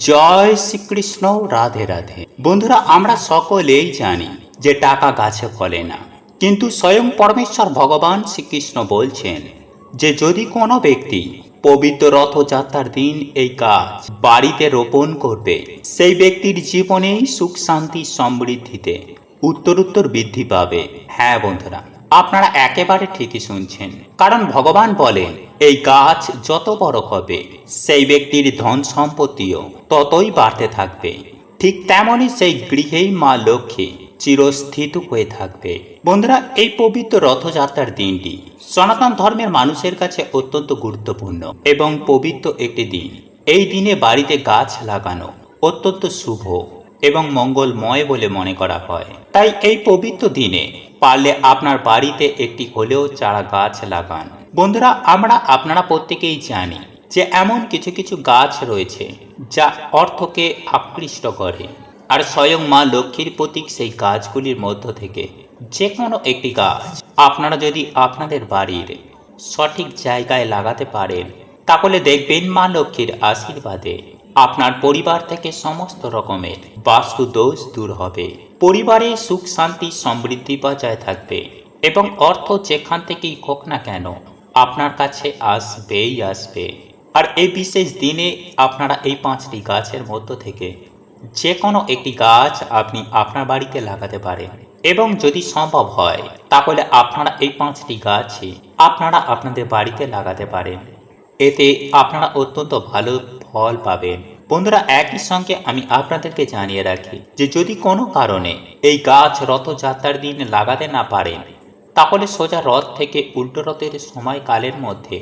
জয় শ্রীকৃষ্ণ, রাধে রাধে। বন্ধুরা, আমরা সকলেই জানি যে টাকা গাছে ফলে না। কিন্তু স্বয়ং পরমেশ্বর ভগবান শ্রীকৃষ্ণ বলছেন যে যদি কোনো ব্যক্তি পবিত্র রথযাত্রার দিন এই গাছ বাড়িতে রোপণ করবে, সেই ব্যক্তির জীবনেই সুখ, শান্তি, সমৃদ্ধিতে উত্তরোত্তর বৃদ্ধি পাবে। হ্যাঁ বন্ধুরা আপনারা একেবারে ঠিকই শুনছেন। কারণ ভগবান বলেন, এই গাছ যত বড় হবে, সেই ব্যক্তির ধন সম্পত্তিও ততই বাড়তে থাকবে। ঠিক তেমনই সেই গৃহেই মা লক্ষ্মী চিরস্থিত হয়ে থাকবে। বন্ধুরা, এই পবিত্র রথযাত্রার দিনটি সনাতন ধর্মের মানুষের কাছে অত্যন্ত গুরুত্বপূর্ণ এবং পবিত্র একটি দিন। এই দিনে বাড়িতে গাছ লাগানো অত্যন্ত শুভ এবং মঙ্গলময় বলে মনে করা হয়। তাই এই পবিত্র দিনে পারলে আপনার বাড়িতে একটি হলেও চারা গাছ লাগান। বন্ধুরা, আমরা আপনারা প্রত্যেকেই জানি যে এমন কিছু কিছু গাছ রয়েছে যা অর্থকে আকৃষ্ট করে। আর স্বয়ং মা লক্ষ্মীর প্রতীক সেই গাছগুলির মধ্য থেকে যে কোনো একটি গাছ আপনারা যদি আপনাদের বাড়ির সঠিক জায়গায় লাগাতে পারেন, তাহলে দেখবেন মা লক্ষ্মীর আশীর্বাদে আপনার পরিবার থেকে সমস্ত রকমের বাস্তু দোষ দূর হবে। পরিবারে সুখ, শান্তি, সমৃদ্ধি বজায় থাকবে এবং অর্থ যেখান থেকেই হোক না কেন আপনার কাছে আসবেই আসবে। আর এই বিশেষ দিনে আপনারা এই পাঁচটি গাছের মধ্য থেকে যে কোনো একটি গাছ আপনি আপনার বাড়িতে লাগাতে পারেন এবং যদি সম্ভব হয়, তাহলে আপনারা এই পাঁচটি গাছই আপনারা আপনাদের বাড়িতে লাগাতে পারেন। এতে আপনারা অত্যন্ত ভালো ফল পাবেন। বন্ধুরা, একই সঙ্গে আমি আপনাদেরকে জানিয়ে রাখি যে যদি কোনো কারণে এই গাছ রথযাত্রার দিন লাগাতে না পারেন, তাহলে সোজা রথ থেকে উল্টো রথের সময়কালের মধ্যে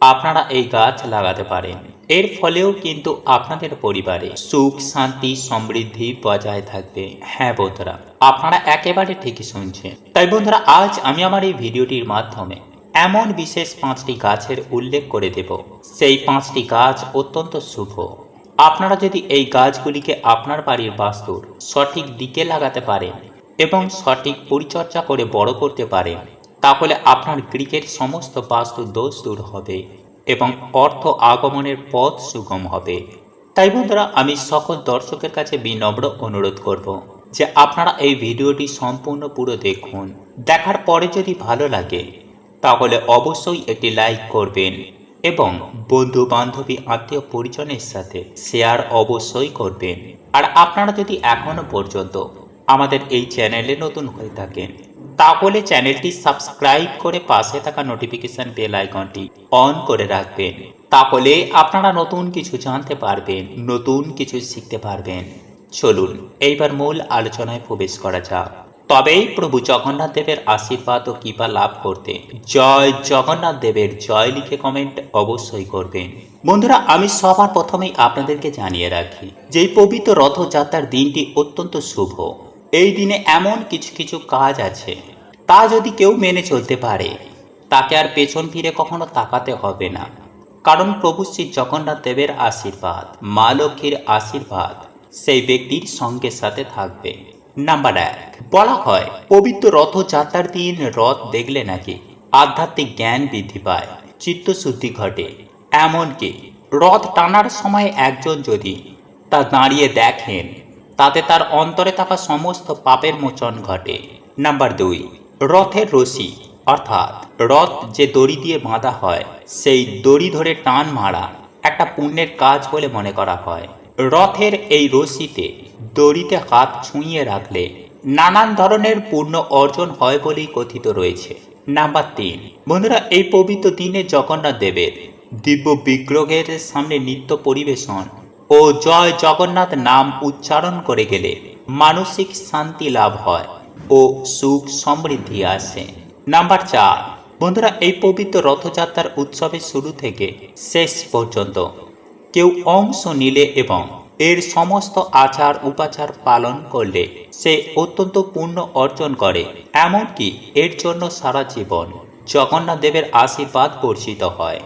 আপনারা এই গাছ লাগাতে পারেন। এর ফলেও কিন্তু আপনাদের পরিবারে সুখ, শান্তি, সমৃদ্ধি বজায় থাকবে। হ্যাঁ বন্ধুরা, আপনারা একেবারে ঠিকই শুনছেন। তাই বন্ধুরা, আজ আমি আমার এই ভিডিওটির মাধ্যমে এমন বিশেষ পাঁচটি গাছের উল্লেখ করে দেব। সেই পাঁচটি গাছ অত্যন্ত শুভ। আপনারা যদি এই গাছগুলিকে আপনার বাড়ির বাস্তুর সঠিক দিকে লাগাতে পারেন এবং সঠিক পরিচর্যা করে বড় করতে পারেন, তাহলে আপনার গৃহের সমস্ত বাস্তু দোষ দূর হবে এবং অর্থ আগমনের পথ সুগম হবে। তাই বন্ধুরা, আমি সকল দর্শকের কাছে বিনম্র অনুরোধ করব যে আপনারা এই ভিডিওটি সম্পূর্ণ পুরো দেখুন। দেখার পরে যদি ভালো লাগে তাহলে অবশ্যই একটি লাইক করবেন এবং বন্ধু বান্ধবী আত্মীয় পরিজনের সাথে শেয়ার অবশ্যই করবেন। আর আপনারা যদি এখনও পর্যন্ত আমাদের এই চ্যানেলে নতুন হয়ে থাকেন, তাহলে চ্যানেলটি সাবস্ক্রাইব করে পাশে থাকা নোটিফিকেশন বেল আইকনটি অন করে রাখবেন। তাহলে আপনারা নতুন কিছু জানতে পারবেন, নতুন কিছু শিখতে পারবেন। চলুন, এইবার মূল আলোচনায় প্রবেশ করা যাক। তবেই প্রভু জগন্নাথ দেবের আশীর্বাদ ও কৃপা লাভ করতে জয় জগন্নাথ দেবের জয় লিখে কমেন্ট অবশ্যই করবেন। বন্ধুরা, আমি সবার প্রথমেই আপনাদেরকে জানিয়ে রাখি যে পবিত্র রথযাত্রার দিনটি অত্যন্ত শুভ। এই দিনে এমন কিছু কিছু কাজ আছে, তা যদি কেউ মেনে চলতে পারে, তাকে আর পেছন ফিরে কখনো তাকাতে হবে না। কারণ প্রভু শ্রী জগন্নাথ দেবের আশীর্বাদ, মা লক্ষ্মীর আশীর্বাদ, সেই ব্যক্তির সঙ্গে সাথে থাকবে। নাম্বার এক, বলা হয়, পবিত্র রথযাত্রার দিন রথ দেখলে নাকি আধ্যাত্মিক জ্ঞান বৃদ্ধি পায়, চিত্তশুদ্ধি ঘটে। এমনকি রথ টানার সময় একজন যদি তা দাঁড়িয়ে দেখেন, তাতে তার অন্তরে থাকা সমস্ত পাপের মোচন ঘটে। নাম্বার দুই, রথের রশি, অর্থাৎ রথ যে দড়ি দিয়ে বাঁধা হয়, সেই দড়ি ধরে টান মারা একটা পুণ্যের কাজ বলে মনে করা হয়। রথের এই রশিতে দড়িতে হাত ছুঁয়ে রাখলে নানান ধরনের পূর্ণ অর্জন হয় বলেই কথিত রয়েছে। নাম্বার তিন। বন্ধুরা, এই পবিত্র দিনে জগন্নাথ দেবের দিব্য বিগ্রহের সামনে নৃত্য পরিবেশন ও জয় জগন্নাথ নাম উচ্চারণ করে গেলে মানসিক শান্তি লাভ হয় ও সুখ সমৃদ্ধি আসে। নাম্বার চার। বন্ধুরা, এই পবিত্র রথযাত্রার উৎসবের শুরু থেকে শেষ পর্যন্ত কেউ অংশ নিলে এবং এর সমস্ত আচার উপাচার পালন করলে সে অত্যন্ত পুণ্য অর্জন করে, এমনকি এর জন্য সারা জীবন জগন্নাথ দেবের আশীর্বাদ বর্ষিত হয়।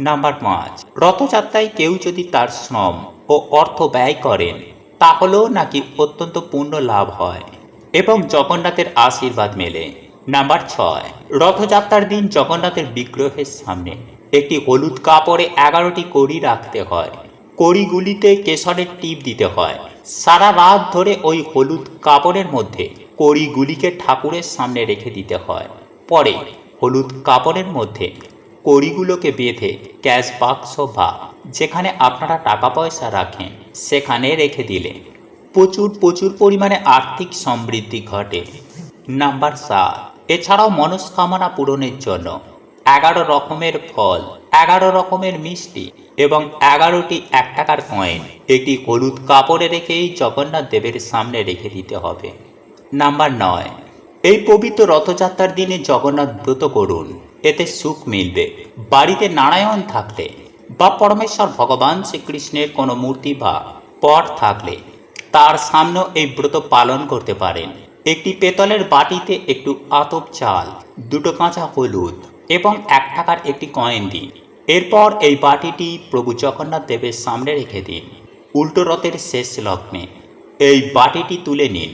নাম্বার পাঁচ, রথযাত্রায় কেউ যদি তার শ্রম ও অর্থ ব্যয় করেন, তাহলেও নাকি অত্যন্ত পুণ্য লাভ হয় এবং জগন্নাথের আশীর্বাদ মেলে। নাম্বার ছয়, রথযাত্রার দিন জগন্নাথের বিগ্রহের সামনে একটি হলুদ কাপড়ে এগারোটি কড়ি রাখতে হয়। কড়িগুলিতে কেশরের টিপ দিতে হয়। সারা রাত ধরে ওই হলুদ কাপড়ের মধ্যে কড়িগুলিকে ঠাকুরের সামনে রেখে দিতে হয়। পরে হলুদ কাপড়ের মধ্যে কড়িগুলোকে বেঁধে ক্যাশ বাক্স বা যেখানে আপনারা টাকা পয়সা রাখেন, সেখানে রেখে দিলে প্রচুর প্রচুর পরিমাণে আর্থিক সমৃদ্ধি ঘটে। নাম্বার সাত, এছাড়াও মনস্কামনা পূরণের জন্য এগারো রকমের ফল, এগারো রকমের মিষ্টি এবং এগারোটি এক টাকার কয়েন। একটি হলুদ কাপড়ে রেখেই জগন্নাথ দেবের সামনে রেখে দিতে হবে। নাম্বার নয়। এই পবিত্র রথযাত্রার দিনে জগন্নাথ ব্রত করুন। এতে সুখ মিলবে। বাড়িতে নারায়ণ থাকলে বা পরমেশ্বর ভগবান শ্রীকৃষ্ণের কোনো মূর্তি বা পট থাকলে তার সামনেও এই ব্রত পালন করতে পারেন। একটি পেতলের বাটিতে একটু আতপ চাল, দুটো কাঁচা হলুদ এবং এক টাকার একটি কয়েন দিন। এরপর এই বাটিটি প্রভু জগন্নাথ দেবের সামনে রেখে দিন। উল্টো রথের শেষ লগ্নে এই বাটিটি তুলে নিন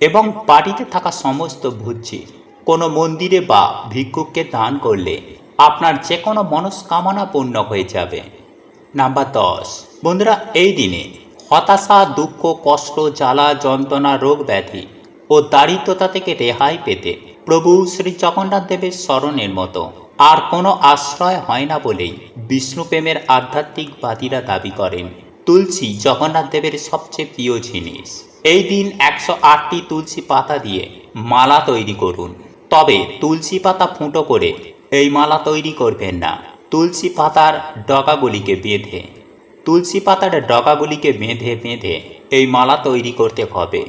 এবং বাটিতে থাকা সমস্ত ভুজ্জি কোনো মন্দিরে বা ভিক্ষুককে দান করলে আপনার যে কোনো মনস্কামনা পূর্ণ হয়ে যাবে। নাম্বার দশ। বন্ধুরা, এই দিনে হতাশা, দুঃখ, কষ্ট, জ্বালা, যন্ত্রণা রোগ ব্যাধি ও দারিদ্রতা থেকে রেহাই পেতে প্রভু শ্রী জগন্নাথ দেবের স্মরণের মতো। আর কোনো আশ্রয় হয় না বলেই বিষ্ণু প্রেমের আধ্যাত্মিকবাদীরা দাবি করেন, তুলসী জগন্নাথ দেবের সবচেয়ে প্রিয় জিনিস। এই দিন একশো আটটি তুলসী পাতা দিয়ে মালা তৈরি করুন। তবে তুলসী পাতা ফুটো করে এই মালা তৈরি করবেন না। তুলসী পাতার ডগাগুলিকে বেঁধে, তুলসী পাতার ডগাগুলিকে বেঁধে বেঁধে এই মালা তৈরি করতে হবে।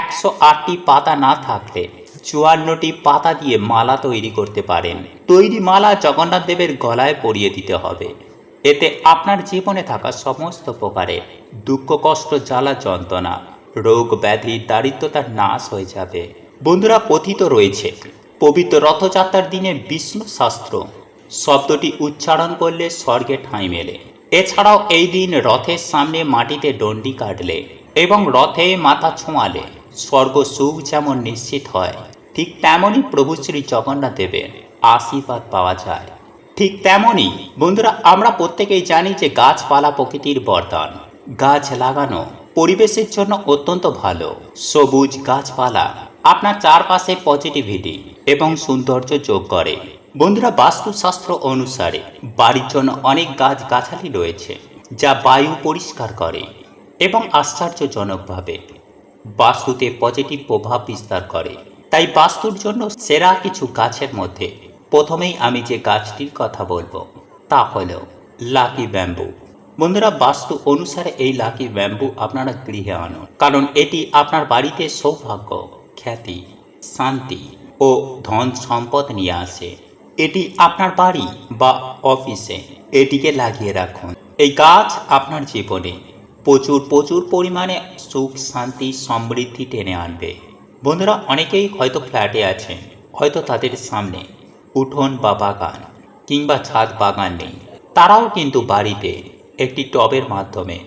একশো আটটি পাতা না থাকলে চুয়ান্নটি পাতা দিয়ে মালা তৈরি করতে পারেন। তৈরি মালা জগন্নাথ দেবের গলায় পরিয়ে দিতে হবে। এতে আপনার জীবনে থাকা সমস্ত প্রকারে দুঃখ, কষ্ট, জ্বালা, যন্ত্রণা, রোগ, ব্যাধি দারিদ্রতার নাশ হয়ে যাবে। বন্ধুরা, কথিত রয়েছে, পবিত্র রথযাত্রার দিনে বিষ্ণু শাস্ত্র শব্দটি উচ্চারণ করলে স্বর্গে ঠাঁই মেলে। এছাড়াও এই দিন রথের সামনে মাটিতে ডন্ডি কাটলে এবং রথে মাথা ছোঁয়ালে স্বর্গ সুখ যেমন নিশ্চিত হয়। ঠিক তেমনই প্রভু শ্রী জগন্নাথ দেবের আশীর্বাদ পাওয়া যায়। ঠিক তেমনই, বন্ধুরা, আমরা প্রত্যেকেই জানি যে গাছপালা প্রকৃতির বরদান গাছ লাগানো পরিবেশের জন্য অত্যন্ত ভালো। সবুজ গাছপালা আপনার চারপাশে পজিটিভিটি এবং সৌন্দর্য যোগ করে। বন্ধুরা, বাস্তুশাস্ত্র অনুসারে বাড়ির জন্য অনেক গাছ গাছালি রয়েছে, যা বায়ু পরিষ্কার করে এবং আশ্চর্যজনকভাবে বাস্তুতে পজিটিভ প্রভাব বিস্তার করে। তাই বাস্তুর জন্য সেরা কিছু গাছের মধ্যে প্রথমেই আমি যে গাছটির কথা বলব, তা হলো লাকি ব্যাম্বু। বন্ধুরা, বাস্তু অনুসারে এই লাকি ব্যাম্বু আপনারা গৃহে আনুন। কারণ এটি আপনার বাড়িতে সৌভাগ্য, খ্যাতি, শান্তি ও ধন সম্পদ নিয়ে আসে। এটি আপনার বাড়ি বা অফিসে এটিকে লাগিয়ে রাখুন। এই গাছ আপনার জীবনে প্রচুর প্রচুর পরিমাণে সুখ, শান্তি, সমৃদ্ধি টেনে আনবে। বন্ধুরা, অনেকেই হয়তো ফ্ল্যাটে আছেন হয়তো তাদের সামনে উঠোন বা বাগান কিংবা ছাদ বাগান নেই। তারাও কিন্তু বাড়িতে একটি টবের মাধ্যমে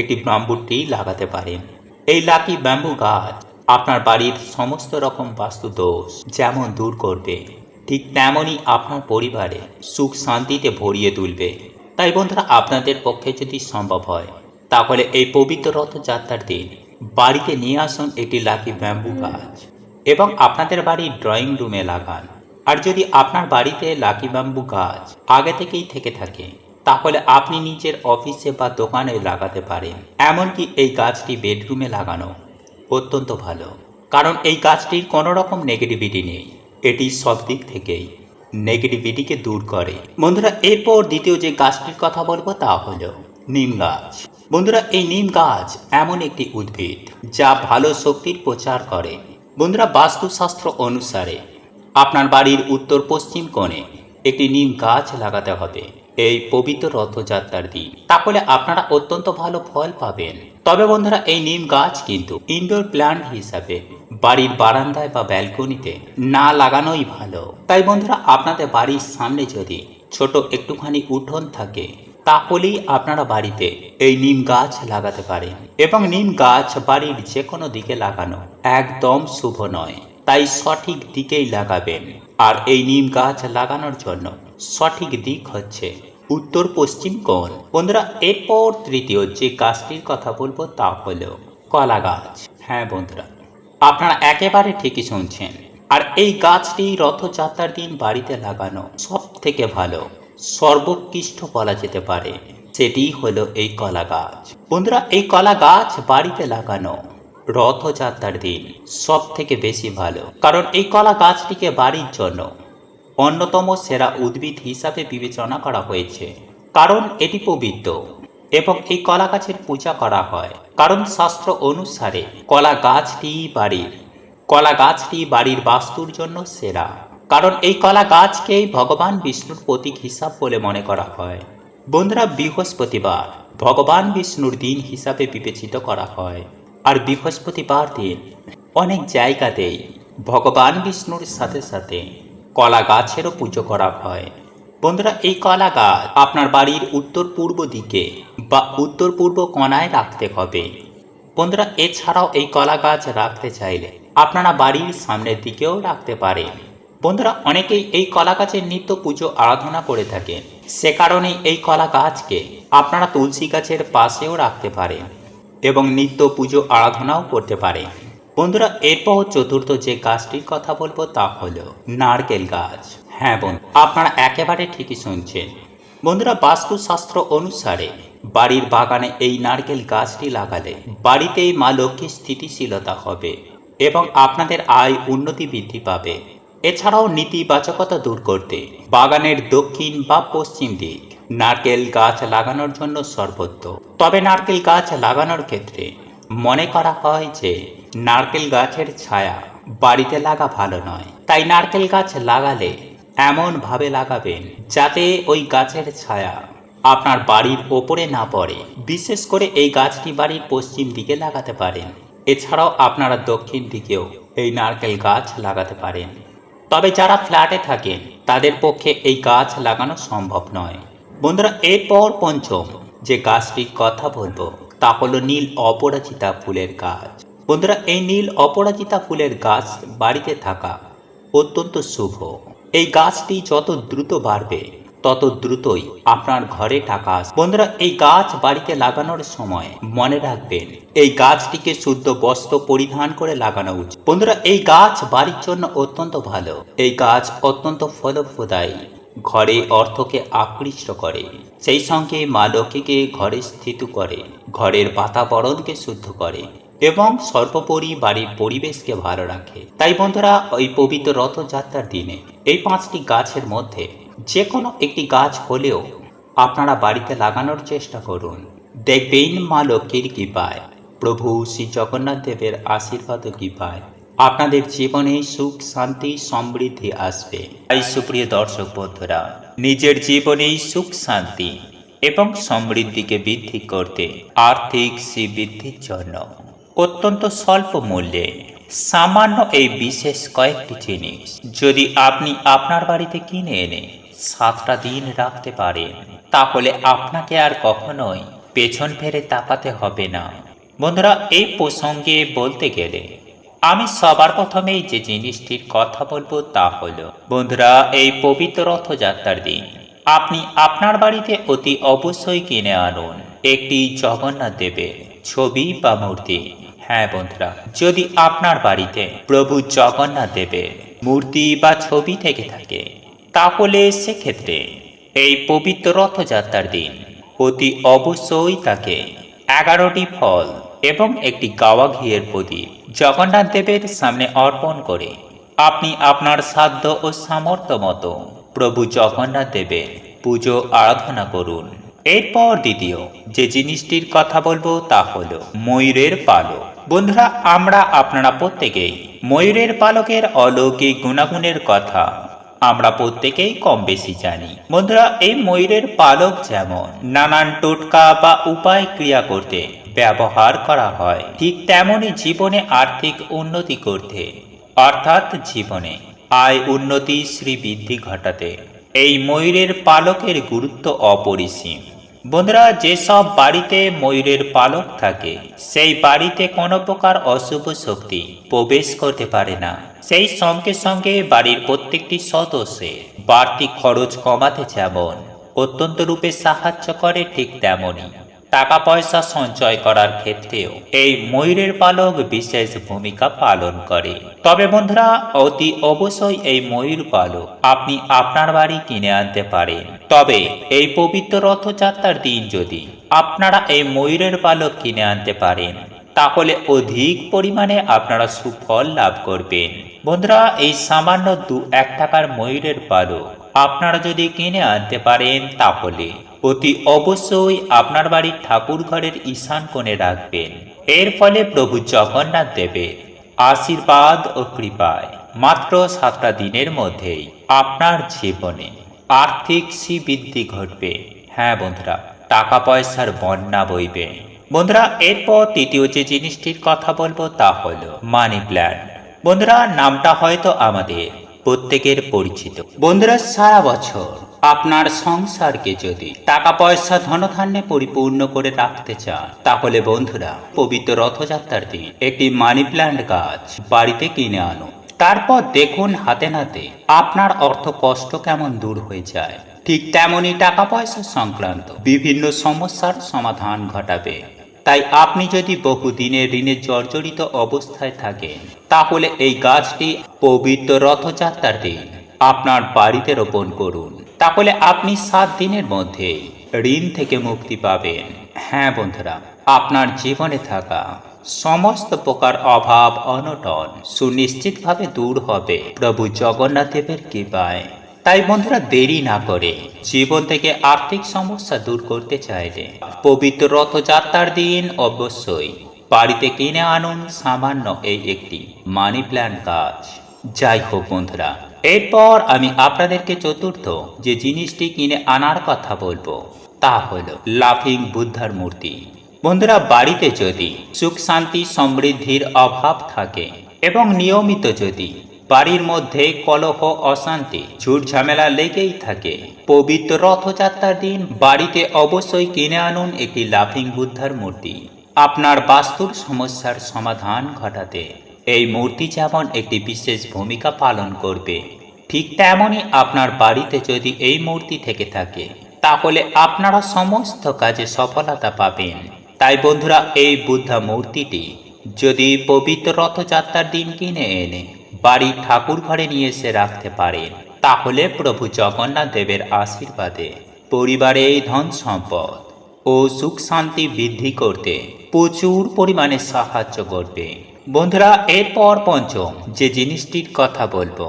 একটি ব্যাম্বু ট্রি লাগাতে পারেন। এই লাকি ব্যাম্বু গাছ আপনার বাড়ির সমস্ত রকম বাস্তু দোষ যেমন দূর করবে, ঠিক তেমনই আপনার পরিবারে সুখ শান্তিতে ভরিয়ে তুলবে। তাই বন্ধুরা, আপনাদের পক্ষে যদি সম্ভব হয়, তাহলে এই পবিত্র রথযাত্রার দিন বাড়িতে নিয়ে আসুন একটি লাকি ব্যাম্বু গাছ এবং আপনাদের বাড়ির ড্রয়িং রুমে লাগান। আর যদি আপনার বাড়িতে লাকি ব্যাম্বু গাছ আগে থেকেই থেকে থাকে, তাহলে আপনি নিজের অফিসে বা দোকানে লাগাতে পারেন। এমনকি এই গাছটি বেডরুমে লাগানো অত্যন্ত ভালো। কারণ এই গাছটির কোনো রকম নেগেটিভিটি নেই। এটি সব দিক থেকেই নেগেটিভিটিকে দূর করে। বন্ধুরা, এরপর দ্বিতীয় যে গাছটির কথা বলব তা হলো নিম গাছ। বন্ধুরা, এই নিম গাছ এমন একটি উদ্ভিদ যা ভালো শক্তির প্রচার করে। বন্ধুরা, বাস্তুশাস্ত্র অনুসারে আপনার বাড়ির উত্তর পশ্চিম কোণে একটি নিম গাছ লাগাতে হবে। এই পবিত্র রথযাত্রার দিন। তাহলে আপনারা অত্যন্ত ভালো ফল পাবেন। তবে বন্ধুরা, এই নিম গাছ কিন্তু ইনডোর প্ল্যান্ট হিসাবে বাড়ির বারান্দায় বা ব্যালকনিতে না লাগানোই ভালো। তাই বন্ধুরা, আপনাদের বাড়ির সামনে যদি ছোট একটুখানি উঠোন থাকে তাহলেই আপনারা বাড়িতে এই নিম গাছ লাগাতে পারেন। এবং নিম গাছ বাড়ির যে কোনো দিকে লাগানো একদম শুভ নয়। তাই সঠিক দিকেই লাগাবেন। আর এই নিম গাছ লাগানোর জন্য সঠিক দিক হচ্ছে উত্তর পশ্চিম কোণ। বন্ধুরা, এরপর তৃতীয় যে গাছটির কথা বলব তা হলো কলা গাছ। হ্যাঁ বন্ধুরা, আপনারা একেবারে ঠিকই শুনছেন। আর এই গাছটি রথযাত্রার দিন বাড়িতে লাগানো সব থেকে ভালো। সর্বোৎকৃষ্ট বলা যেতে পারে। সেটি হলো এই কলা গাছ বন্ধুরা, এই কলা গাছ বাড়িতে লাগানো রথযাত্রার দিন সব থেকে বেশি ভালো। কারণ এই কলা গাছটিকে বাড়ির জন্য অন্যতম সেরা উদ্ভিদ হিসাবে বিবেচনা করা হয়েছে। কারণ এটি পবিত্র এবং এই কলা গাছের পূজা করা হয়। কারণ শাস্ত্র অনুসারে কলা গাছটি বাড়ির কলা গাছটি বাড়ির বাস্তুর জন্য সেরা। কারণ এই কলা গাছকেই ভগবান বিষ্ণুর প্রতীক হিসাব বলে মনে করা হয়। বন্ধুরা, বৃহস্পতিবার ভগবান বিষ্ণুর দিন হিসাবে বিবেচিত করা হয়। আর বৃহস্পতিবার দিন অনেক জায়গাতেই ভগবান বিষ্ণুর সাথে সাথে কলা গাছেরও পুজো করা হয়। বন্ধুরা, এই কলা গাছ আপনার বাড়ির উত্তর পূর্ব দিকে বা উত্তর পূর্ব কোণায় রাখতে হবে। বন্ধুরা, এছাড়াও এই কলা গাছ রাখতে চাইলে আপনারা বাড়ির সামনের দিকেও রাখতে পারেন। বন্ধুরা, অনেকেই এই কলা গাছের নিত্য পুজো আরাধনা করে থাকে। সে কারণেই এই কলা গাছকে আপনারা তুলসী গাছের পাশেও রাখতে পারেন এবং নিত্য পুজো আরাধনাও করতে পারে। বন্ধুরা, এরপর চতুর্থ যে গাছটির কথা বলব তা হলো নারকেল গাছ। হ্যাঁ বন্ধু, আপনারা একেবারে ঠিকই শুনছেন। বন্ধুরা, বাস্তুশাস্ত্র অনুসারে বাড়ির বাগানে এই নারকেল গাছটি লাগালে বাড়িতেই মা লক্ষ্মীর স্থিতিশীলতা হবে এবং আপনাদের আয় উন্নতি বৃদ্ধি পাবে। এছাড়াও নেতিবাচকতা দূর করতে, বাগানের দক্ষিণ বা পশ্চিম দিক, নারকেল গাছ লাগানোর জন্য সর্বোত্ত তবে নারকেল গাছ লাগানোর ক্ষেত্রে মনে করা হয় যে, নারকেল গাছের ছায়া বাড়িতে লাগা ভালো নয়। তাই নারকেল গাছ লাগালে এমনভাবে লাগাবেন যাতে ওই গাছের ছায়া আপনার বাড়ির ওপরে না পড়ে। বিশেষ করে এই গাছটি বাড়ির পশ্চিম দিকে লাগাতে পারেন। এছাড়াও আপনারা দক্ষিণ দিকেও এই নারকেল গাছ লাগাতে পারেন। তবে যারা ফ্ল্যাটে থাকেন, তাদের পক্ষে এই গাছ লাগানো সম্ভব নয়। বন্ধুরা, এরপর পঞ্চম যে গাছটির কথা বলব, তা হলো নীল অপরাজিতা ফুলের গাছ। বন্ধুরা, এই নীল অপরাজিতা ফুলের গাছ বাড়িতে থাকা অত্যন্ত শুভ। এই গাছটি যত দ্রুত বাড়বে তত দ্রুতই আপনার ঘরে টাকা আসবে। বন্ধুরা, এই গাছ বাড়িতে লাগানোর সময় মনে রাখবেন, এই গাছটিকে শুদ্ধ বস্ত্র পরিধান করে লাগানো উচিত। বন্ধুরা, এই গাছ বাড়ির জন্য অত্যন্ত ভালো। এই গাছ অত্যন্ত ফলপ্রদায়ী। ঘরে অর্থকে আকৃষ্ট করে। সেই সঙ্গে মা লক্ষ্মীকে ঘরে স্থিত করে। ঘরের বাতাবরণকে শুদ্ধ করে এবং সর্বোপরি বাড়ির পরিবেশকে ভালো রাখে। তাই বন্ধুরা ওই পবিত্র রথযাত্রার দিনে এই পাঁচটি গাছের মধ্যে যে কোনো একটি গাছ হলেও আপনারা বাড়িতে লাগানোর চেষ্টা করুন। দেখবেন মা লক্ষ্মীর কৃপায়, প্রভু শ্রী জগন্নাথ দেবের আশীর্বাদও কৃপায়। আপনাদের জীবনে সুখ, শান্তি, সমৃদ্ধি আসবে। তাই সুপ্রিয় দর্শক বন্ধুরা, নিজের জীবনেই সুখ, শান্তি এবং সমৃদ্ধিকে বৃদ্ধি করতে আর্থিক শ্রীবৃদ্ধির জন্য অত্যন্ত স্বল্প মূল্যে সামান্য এই বিশেষ কয়েকটি জিনিস যদি আপনি আপনার বাড়িতে কিনে এনে সাতটা দিন রাখতে পারেন তাহলে আপনাকে আর কখনোই পেছন ফেরে তাকাতে হবে না। বন্ধুরা, এই প্রসঙ্গে বলতে গেলে আমি সবার প্রথমেই যে জিনিসটির কথা বলব তা হলো, বন্ধুরা, এই পবিত্র রথযাত্রার দিন। আপনি আপনার বাড়িতে অতি অবশ্যই কিনে আনুন একটি জগন্নাথ দেবের ছবি বা মূর্তি। হ্যাঁ বন্ধুরা, যদি আপনার বাড়িতে প্রভু জগন্নাথ দেবের মূর্তি বা ছবি থেকে থাকে তাহলে সেক্ষেত্রে এই পবিত্র রথযাত্রার দিন অতি অবশ্যই তাকে এগারোটি ফল এবং একটি গাওয়া ঘিয়ের প্রদীপ জগন্নাথ দেবের সামনে অর্পণ করে আপনি আপনার সাধ্য ও সামর্থ্য মতো প্রভু জগন্নাথ দেবের পুজো আরাধনা করুন। এরপর দ্বিতীয় যে জিনিসটির কথা বলব তা হলো ময়ূরের পালক। বন্ধুরা, আমরা আপনারা প্রত্যেকেই ময়ূরের পালকের অলৌকিক গুণাগুণের কথা আমরা প্রত্যেকেই কম বেশি জানি। বন্ধুরা, এই ময়ূরের পালক যেমন, নানান টোটকা বা উপায় ক্রিয়া করতে ব্যবহার করা হয়, ঠিক তেমনই জীবনে আর্থিক উন্নতি করতে, অর্থাৎ জীবনে আয় উন্নতি শ্রীবৃদ্ধি ঘটাতে। এই ময়ূরের পালকের গুরুত্ব অপরিসীম। বন্ধুরা, যেসব বাড়িতে ময়ূরের পালক থাকে, সেই বাড়িতে কোনো প্রকার অশুভ শক্তি প্রবেশ করতে পারে না। সেই সঙ্গে সঙ্গে বাড়ির প্রত্যেকটি সদস্যের বাড়তি খরচ কমাতে যেমন অত্যন্ত রূপে সাহায্য করে ঠিক তেমনই টাকা পয়সা সঞ্চয় করার ক্ষেত্রেও এই ময়ূরের পালক বিশেষ ভূমিকা পালন করে। তবে বন্ধুরা, অতি অবশ্যই এই ময়ূর পালক আপনি আপনার বাড়ি কিনে আনতে পারেন। তবে এই পবিত্র রথযাত্রার দিন যদি আপনারা এই ময়ূরের পালক কিনে আনতে পারেন তাহলে অধিক পরিমাণে আপনারা সুফল লাভ করবেন। বন্ধুরা, এই সামান্য দু এক টাকার ময়ূরের পালক আপনারা যদি কিনে আনতে পারেন তাহলে অতি অবশ্যই আপনার বাড়ির ঠাকুর ঘরের ঈশান কোণে রাখবেন। এর ফলে প্রভু জগন্নাথ দেবের আশীর্বাদ ও কৃপায় মাত্র সাতটা দিনের মধ্যেই আপনার জীবনে আর্থিক শ্রীবৃদ্ধি ঘটবে। হ্যাঁ বন্ধুরা, টাকা পয়সার বন্যা বইবে। বন্ধুরা, এরপর তৃতীয় যে জিনিসটির কথা বলব তা হলো মানি প্ল্যান্ট বন্ধুরা, নামটা হয়তো আমাদের প্রত্যেকের পরিচিত। বন্ধুরা, সারা বছর আপনার সংসারকে যদি টাকা পয়সা ধনধান্যে পরিপূর্ণ করে রাখতে চান, তাহলে বন্ধুরা, পবিত্র রথযাত্রার দিন একটি মানি প্ল্যান্ট গাছ বাড়িতে কিনে আনো তারপর দেখুন হাতে নাতে আপনার অর্থ কষ্ট কেমন দূর হয়ে যায়। ঠিক তেমনই টাকা পয়সা সংক্রান্ত বিভিন্ন সমস্যার সমাধান ঘটাবে। তাই আপনি যদি বহুদিনের ঋণে জর্জরিত অবস্থায় থাকেন, তাহলে এই গাছটি পবিত্র রথযাত্রার দিন আপনার বাড়িতে রোপণ করুন। তাহলে আপনি সাত দিনের মধ্যেই ঋণ থেকে মুক্তি পাবেন। হ্যাঁ বন্ধুরা, আপনার জীবনে থাকা সমস্ত প্রকার অভাব, অনটন সুনিশ্চিতভাবে দূর হবে। প্রভু জগন্নাথ দেবের কৃপায়। তাই বন্ধুরা দেরি না করে জীবন থেকে আর্থিক সমস্যা দূর করতে চাইলে পবিত্র রথযাত্রার দিন অবশ্যই বাড়িতে কিনে আনুন সামান্য এই একটি মানি প্ল্যান্ট গাছ। যাই হোক বন্ধুরা, এরপর আমি আপনাদেরকে চতুর্থ যে জিনিসটি কিনে আনার কথা বলব, তা হলো লাফিং বুদ্ধার মূর্তি। বন্ধুরা, বাড়িতে যদি সুখ শান্তি সমৃদ্ধির অভাব থাকে এবং নিয়মিত যদি বাড়ির মধ্যে কলহ, অশান্তি ঝুট ঝামেলা লেগেই থাকে। পবিত্র রথযাত্রার দিন বাড়িতে অবশ্যই কিনে আনুন একটি লাফিং বুদ্ধার মূর্তি। আপনার বাস্তুর সমস্যার সমাধান ঘটাতে এই মূর্তি যেমন একটি বিশেষ ভূমিকা পালন করবে, ঠিক তেমনই আপনার বাড়িতে যদি এই মূর্তি থেকে থাকে, তাহলে আপনারা সমস্ত কাজে সফলতা পাবেন। তাই বন্ধুরা, এই বুদ্ধা মূর্তিটি যদি পবিত্র রথযাত্রার দিন কিনে এনে বাড়ির ঠাকুর ঘরে নিয়ে এসে রাখতে পারেন। তাহলে প্রভু জগন্নাথ দেবের আশীর্বাদে পরিবারে এই ধন সম্পদ ও সুখ শান্তি বৃদ্ধি করতে প্রচুর পরিমাণে সাহায্য করবে। বন্ধুরা, এরপর পঞ্চম যে জিনিসটির কথা বলব,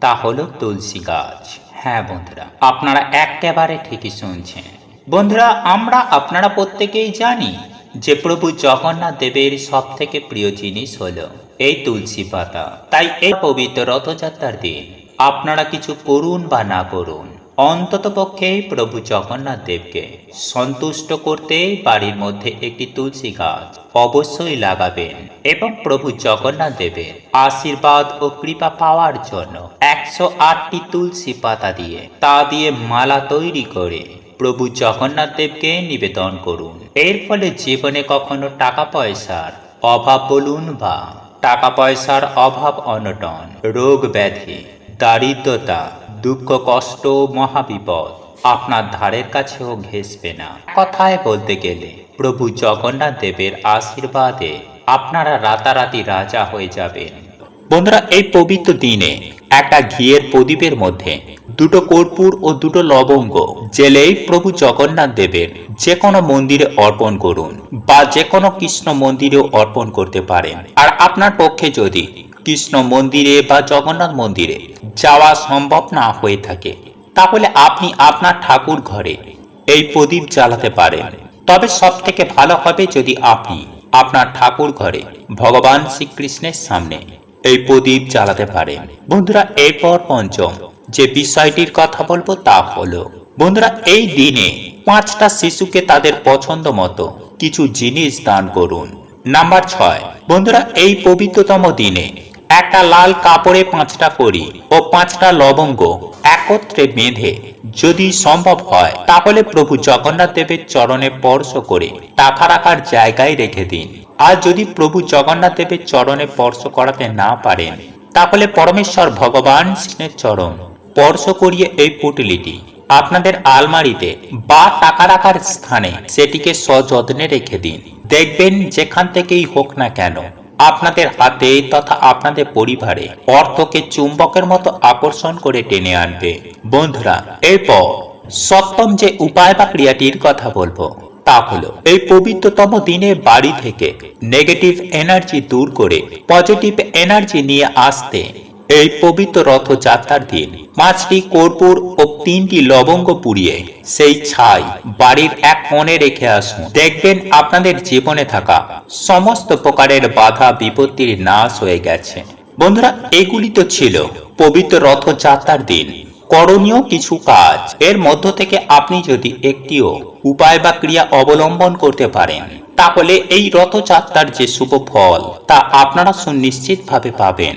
তা হলো তুলসী গাছ। হ্যাঁ বন্ধুরা, আপনারা একেবারে ঠিকই শুনছেন। বন্ধুরা, আমরা আপনারা প্রত্যেকেই জানি যে প্রভু জগন্নাথ দেবের সব থেকে প্রিয় জিনিস হলো এই তুলসী পাতা। তাই এই পবিত্র রথযাত্রার দিন আপনারা কিছু করুন বা না করুন, অন্তত পক্ষে প্রভু জগন্নাথ দেবকে সন্তুষ্ট করতে বাড়ির মধ্যে একটি তুলসী গাছ অবশ্যই লাগাবেন এবং প্রভু জগন্নাথ দেবের আশীর্বাদ ও কৃপা পাওয়ার জন্য একশো আটটি তুলসী পাতা দিয়ে তা দিয়ে মালা তৈরি করে প্রভু জগন্নাথ দেবকে নিবেদন করুন। এর ফলে জীবনে কখনো টাকা পয়সার অভাব বলুন বা টাকা পয়সার অভাব অনটন, রোগ ব্যাধি, দারিদ্রতা, দুঃখ, কষ্ট মহাবিপদ আপনার ধারের কাছেও ঘেসবে না। কথায় বলতে গেলে, প্রভু জগন্নাথ দেবের আশীর্বাদে আপনারা রাতারাতি রাজা হয়ে যাবেন। বন্ধুরা, এই পবিত্র দিনে একটা ঘিয়ের প্রদীপের মধ্যে দুটো কর্পূর ও দুটো লবঙ্গ জেলেই প্রভু জগন্নাথ দেবের যে কোনো মন্দিরে অর্পণ করুন বা যে কোনো কৃষ্ণ মন্দিরেও অর্পণ করতে পারেন। আর আপনার পক্ষে যদি কৃষ্ণ মন্দিরে বা জগন্নাথ মন্দিরে যাওয়া সম্ভব না হয়ে থাকে, তাহলে আপনি আপনার ঠাকুর ঘরে এই প্রদীপ জ্বালাতে পারেন। তবে সব থেকে ভালো হবে যদি আপনি আপনার ঠাকুর ঘরে ভগবান শ্রীকৃষ্ণের সামনে এই প্রদীপ জ্বালাতে পারেন বন্ধুরা, এরপর পঞ্চম যে বিষয়টির কথা বলব তা হলো, বন্ধুরা, এই দিনে পাঁচটা শিশুকে তাদের পছন্দ মতো কিছু জিনিস দান করুন। নাম্বার ছয়, বন্ধুরা, এই পবিত্রতম দিনে একটা লাল কাপড়ে পাঁচটা করি ও পাঁচটা লবঙ্গ একত্রে বেঁধে যদি সম্ভব হয়, তাহলে প্রভু জগন্নাথ দেবের চরণে স্পর্শ করে টাকা রাখার জায়গায় রেখে দিন। আর যদি প্রভু জগন্নাথ দেবের চরণে স্পর্শ করাতে না পারেন, তাহলে পরমেশ্বর ভগবান কৃষ্ণের চরণ। স্পর্শ করিয়ে এই পুটলিটি আপনাদের আলমারিতে বা টাকা রাখার স্থানে সেটিকে সযত্নে রেখে দিন। দেখবেন যেখান থেকেই হোক না কেন, আপনাদের হাতে তথা আপনাদের পরিবারে অর্থকে চুম্বকের মতো আকর্ষণ করে টেনে আনবে। বন্ধুরা, এরপর সপ্তম যে উপায় বা ক্রিয়াটির কথা বলব। তা হলো, এই পবিত্রতম দিনে বাড়ি থেকে নেগেটিভ এনার্জি দূর করে পজিটিভ এনার্জি নিয়ে আসতে এই পবিত্র রথযাত্রার দিন পাঁচটি কর্পূর ও তিনটি লবঙ্গ পুড়িয়ে সেই ছাই বাড়ির এক মনে রেখে আসুন। দেখবেন আপনাদের জীবনে থাকা সমস্ত প্রকারের বাধা বিপত্তির নাশ হয়ে গেছে। বন্ধুরা, এগুলি তো ছিল পবিত্র রথযাত্রার দিন। করণীয় কিছু কাজ। এর মধ্য থেকে আপনি যদি একটিও উপায় বা ক্রিয়া অবলম্বন করতে পারেন, তাহলে এই রথযাত্রার যে শুভ ফল, তা আপনারা সুনিশ্চিতভাবে পাবেন।